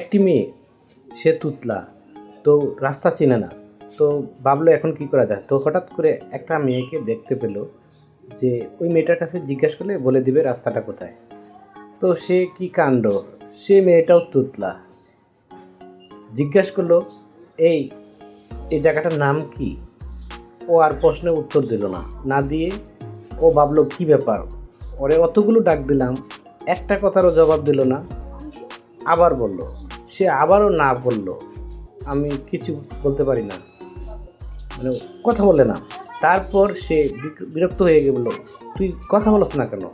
একটি মেয়ে, সে তুতলা, তো রাস্তা চেনে না। তো ভাবলো এখন কি করা যায়? তো হঠাৎ করে একটা মেয়েকে দেখতে পেল যে ওই মেয়েটার কাছে জিজ্ঞাসা করলে বলে দিবে রাস্তাটা কোথায়। তো সে কি কাণ্ড? সে মেয়েটাও তুতলা। জিজ্ঞাসা করল, এই এই জায়গাটার নাম কি? ও আর প্রশ্নের উত্তর দিল না। না দিয়ে ও ভাবলো, কি ব্যাপার? ওরে অতগুলো ডাক দিলাম, একটা কথারও জবাব দিল না। আবার বলল, সে আবারও না বলল, আমি কিছু বলতে পারি না। মানে কথা বলে না। তারপর সে বিরক্ত হয়ে গেল তুই কথা বলস না কেন?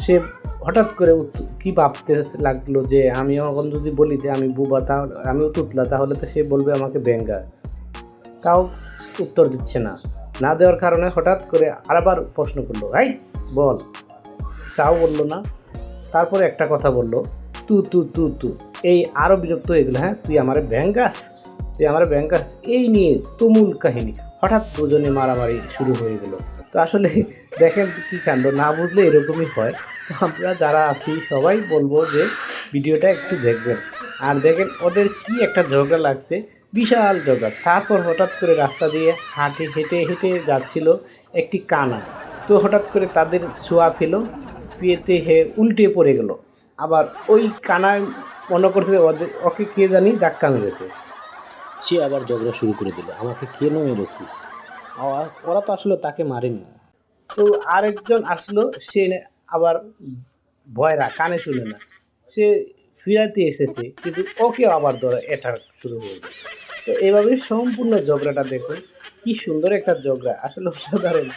সে হঠাৎ করে কি ভাবতে লাগল যে, আমি এখন যদি বলি যে আমি বুবা তাহলে আমিও তুতলা, তাহলে তো সে বলবে আমাকে ব্যঙ্গা। তাও উত্তর দিচ্ছে না। না দেওয়ার কারণে হঠাৎ করে আরেকবার প্রশ্ন করল হাই বল। তাও বলল না। তারপরে একটা কথা বলল তু তু তু তু। এই আরও বিরক্ত হয়ে গেলো হ্যাঁ? তুই আমার ব্যাঙ্গাস তুই আমার ব্যাঙ্গাস এই নিয়ে তুমুল কাহিনী। হঠাৎ দুজনে মারামারি শুরু হয়ে গেল। তো আসলে দেখেন কি কাণ্ড, না বুঝলে এরকমই হয়। তো আমরা যারা আছি, সবাই বলব যে ভিডিওটা একটু দেখবেন। আর দেখেন ওদের কি একটা ঝগড়া লাগছে, বিশাল ঝগড়া। তারপর হঠাৎ করে রাস্তা দিয়ে হাঁটে, হেঁটে হেঁটে যাচ্ছিল একটি কানা। তো হঠাৎ করে তাদের ছোঁয়া ফেলো পিয়েতে হে উল্টে পড়ে গেল। আবার ওই কানায় মনে করছে ওকে কে জানি ধাক্কা মেরেছে। সে আবার ঝগড়া শুরু করে দিল। আমাকে কেন মেরেছিস? আবার ওরা তো আসলে তাকে মারেনি। তো আরেকজন আসলো সে আবার ভয়রা কানে শুনে না। সে ফিরাতে এসেছে কিন্তু ওকে আবার ধরে এটা শুরু হয়ে তো এভাবে সম্পূর্ণ ঝগড়াটা দেখুন। কি সুন্দর একটা ঝগড়া। আসলে অসাধারণ।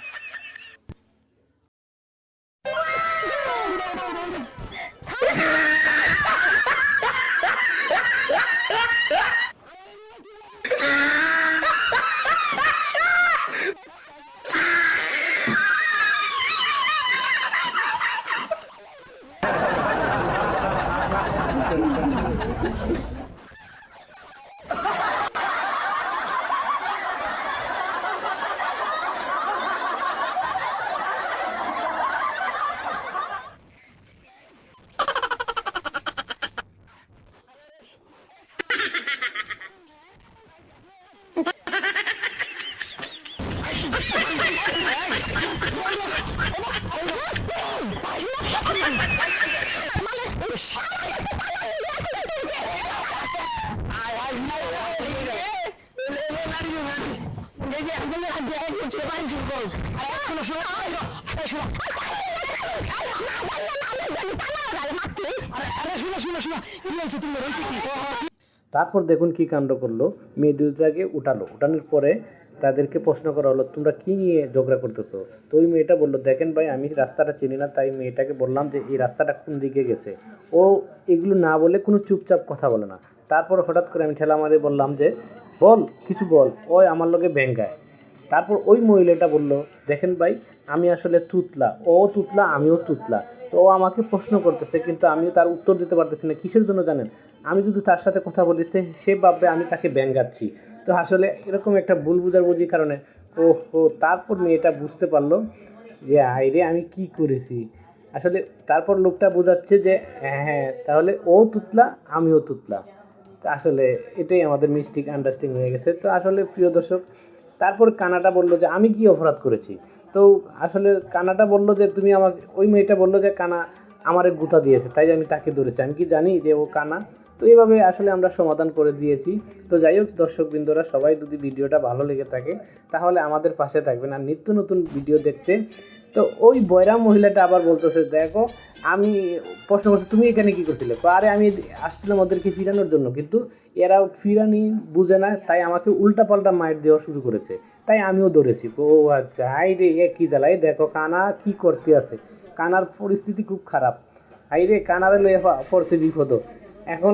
তারপর দেখুন কি কাণ্ড করল। মেয়ে দুটাকে উঠালো। উঠানোর পরে তাদেরকে প্রশ্ন করা হলো, তোমরা কি নিয়ে ঝগড়া করতেছো? তো ওই মেয়েটা বলল, দেখেন ভাই, আমি রাস্তাটা চিনি না, তাই মেয়েটাকে বললাম যে, এই রাস্তাটা কোন দিকে গেছে? ও এগুলো না বলে কোনো চুপচাপ কথা বলে না। তারপর হঠাৎ করে আমি ঠেলা মারে বললাম যে, বল, কিছু বল। ওই আমার লোকে ব্যাঙ্গায় তারপর ওই মহিলাটা বলল, দেখেন ভাই, আমি আসলে তুতলা। ও তুতলা, আমিও তুতলা। তো ও আমাকে প্রশ্ন করতেছে, কিন্তু আমিও তার উত্তর দিতে পারতেছি না, কিসের জন্য জানেন? আমি যদি তার সাথে কথা বলি, সে ভাববে আমি তাকে ব্যাঙ্গাচ্ছি। তো আসলে এরকম একটা ভুল বুঝার কারণে ও ও তারপর মেয়েটা বুঝতে পারল যে, আইরে, আমি কি করেছি? আসলে তারপর লোকটা বোঝাচ্ছে যে হ্যাঁ হ্যাঁ তাহলে ও তুতলা, আমিও তুতলা। আসলে এটাই আমাদের মিস্টিক আন্ডারস্ট্যান্ডিং হয়ে গেছে। তো আসলে প্রিয় দর্শক তারপর কানাটা বলল যে, আমি কি অপরাধ করেছি? তো আসলে কানাটা বলল যে, তুমি আমার ওই মেয়েটা বলল যে, কানা আমারে গুতা দিয়েছে, তাই আমি তাকে ধরেছি। আমি কি জানি যে ও কানা? তো এইভাবে আসলে আমরা সমাধান করে দিয়েছি। তো যাই হোক, দর্শকবৃন্দরা, সবাই যদি ভিডিওটা ভালো লেগে থাকে, তাহলে আমাদের পাশে থাকবেন আর নিত্য নতুন ভিডিও দেখতে। তো ওই বয়রা মহিলাটা আবার বলতেছে, দেখো, আমি প্রশ্ন করছি, তুমি এখানে কি করছিলে? আরে, আমি আসছিলাম ওদেরকে ফিরানোর জন্য, কিন্তু এরা ফিরানি বুঝে না, তাই আমাকে উল্টা পাল্টা মাইট দেওয়া শুরু করেছে। তাই আমিও দৌড়েছি ও আচ্ছা হাই রে, এ কী জ্বালাই দেখো, কানা কি করতে আছে। কানার পরিস্থিতি খুব খারাপ। হাই রে, কানারে লয়ে পড়ছে বিপদ এখন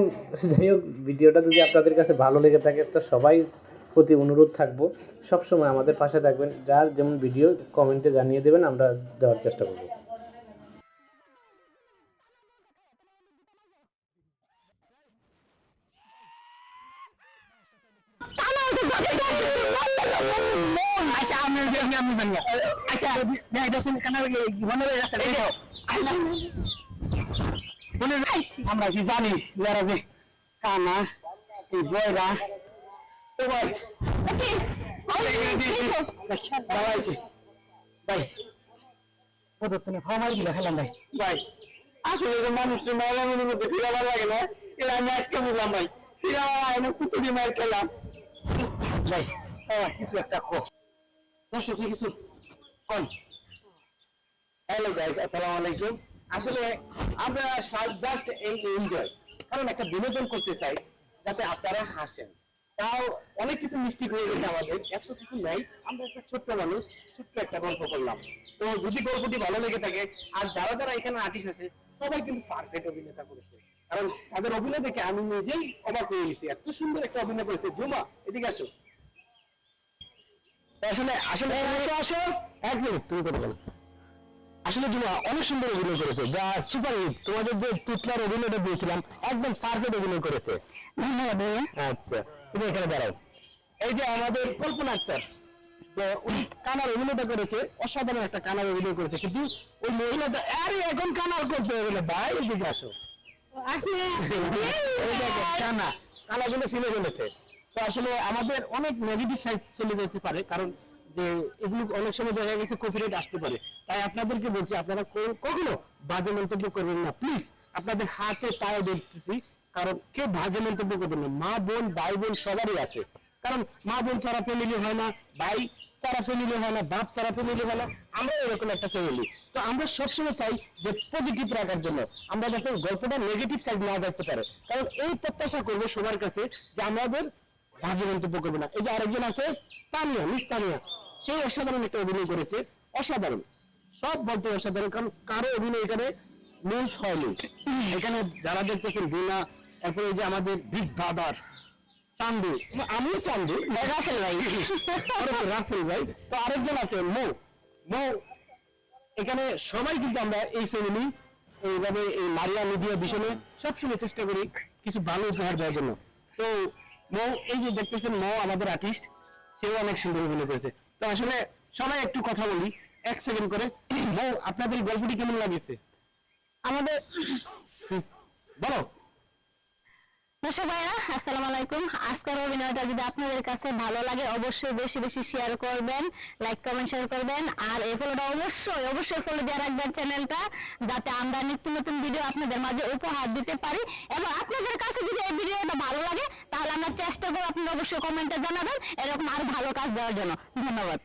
যাই হোক ভিডিওটা যদি আপনাদের কাছে ভালো লেগে থাকে তো সবাই প্রতি অনুরোধ থাকব সবসময় আমাদের পাশে থাকবেন যার যেমন ভিডিও কমেন্টে জানিয়ে দেবেন আমরা দেওয়ার চেষ্টা করব আচ্ছা আমি আমি আচ্ছা মনে আমরা কি জানি যারা যে কানা এই বয়রা। ভাই কত তুমি মারি দিলে খেলাম ভাই। ভাই আসলে মানুষের মায়ের মধ্যে ফিরা ভালো লাগে না এটা আমি আজকে বুঝলাম ভাই। ফিরা আমি কুতুরি মায়ের খেলাম। ভাই আমার কিছু একটা দর্শক কিছু কোন হ্যালো গাইস আসসালামু আলাইকুম। আসলে আমরা জাস্ট এনজয় কারণ একটা বিনোদন করতে চাই যাতে আপনারা হাসেন। তাও অনেক কিছু মিস্টেক হয়ে গেছে আমাদের। এত কিছু নাই। আমরা একটা ছোট্ট মানুষ ছোট্ট একটা গল্প করলাম। তো যদি গল্পটি ভালো লেগে থাকে আর যারা যারা এখানে আর্টিস্ট আছে সবাই কিন্তু পারফেক্ট অভিনেতা করেছে। কারণ তাদের অভিনয় দেখে আমি নিজেই অবাক হয়ে গেছি। এত সুন্দর একটা অভিনয় করেছে। জুমা এদিকে আসো। আসলে আসলে আসো। এক মিনিট তুমি কথা বলো। আসলে জুমা অনেক সুন্দর অভিনয় করেছে। যা সুপার হিট তোমাদের যে তুতলার অভিনয়টা দিয়েছিলাম একদম পারফেক্ট অভিনয় করেছে। ধন্যবাদ আচ্ছা তুমি এখানে দাঁড়াও। এই যে আমাদের কল্পনা আক্তার উনি কানার অভিনয়টা করেছে অসাধারণ একটা কানার অভিনয় করেছে। কিন্তু ওই মহিলাটা আরে এখন কানার করতে হবে না ভাই এদিকে আসো। কানা কানাগুলো ছিঁড়ে ফেলেছে। তো আসলে আমাদের অনেক নেগেটিভ সাইড চলে যেতে পারে কারণ যে এগুলো অনেক সময় দেখা গেছে কপিরাইট আসতে পারে। তাই আপনাদেরকে বলছি, আপনারা কখনো বাজে মন্তব্য করবেন না। প্লিজ আপনাদের হাতে পায়ে দেখতেছি কারণ কেউ বাজে মন্তব্য করবেন না। মা বোন, ভাই বোন সবারই আছে। কারণ মা বোন ছাড়া ফ্যামিলি হয় না, ভাই ছাড়া ফ্যামিলি হয় না, বাপ ছাড়া ফ্যামিলি হয় না আমরা এরকম একটা ফ্যামিলি তো আমরা সবসময় চাই যে পজিটিভ রাখার জন্য। আমরা যাতে গল্পটা নেগেটিভ সাইড না দেখতে পারে। কারণ এই প্রত্যাশা করব সবার কাছে যে আমাদের বাজে মন্তব্য করবে না। এই যে আরেকজন আছে, তানিয়া, মিস তানিয়া। সেই অসাধারণ একটা অভিনয় করেছে। অসাধারণ। সব বলতে অসাধারণ কারণ কারও অভিনয় এখানে মিস হয়নি। এখানে যারা দেখতেছেন দিনা তারপরে যে আমাদের বিগ ব্রাদার চান্দু আমিও চান্দু। রাসেল ভাই। রাসেল ভাই। তো আরেকজন আছে মো। মো এখানে সবাই কিন্তু আমরা এই ফ্যামিলি এইভাবে এই মারিয়া মিডিয়া বিষয়ে সবসময় চেষ্টা করি কিছু ভালো উপহার দেওয়ার জন্য। তো মৌ এই যে দেখতেছেন মৌ আমাদের আর্টিস্ট সেও অনেক সুন্দর অভিনয় করেছে। তো আসলে সবাই একটু কথা বলি এক সেকেন্ড করে। বউ আপনাদের গল্পটি কেমন লাগেছে? আমাদের বলো। আসসালামু আলাইকুম। আজকের অভিনয়টা যদি আপনাদের কাছে ভালো লাগে, অবশ্যই বেশি বেশি শেয়ার করবেন লাইক কমেন্ট শেয়ার করবেন। আর অবশ্যই অবশ্যই চ্যানেলটা যাতে আমরা নিত্য নতুন ভিডিও আপনাদের মাঝে উপহার দিতে পারি। এবং আপনাদের কাছে যদি এই ভিডিওটা ভালো লাগে, তাহলে আমরা চেষ্টা করব আপনারা অবশ্যই কমেন্টে জানাবেন। এরকম আরও ভালো কাজ দেওয়ার জন্য। ধন্যবাদ।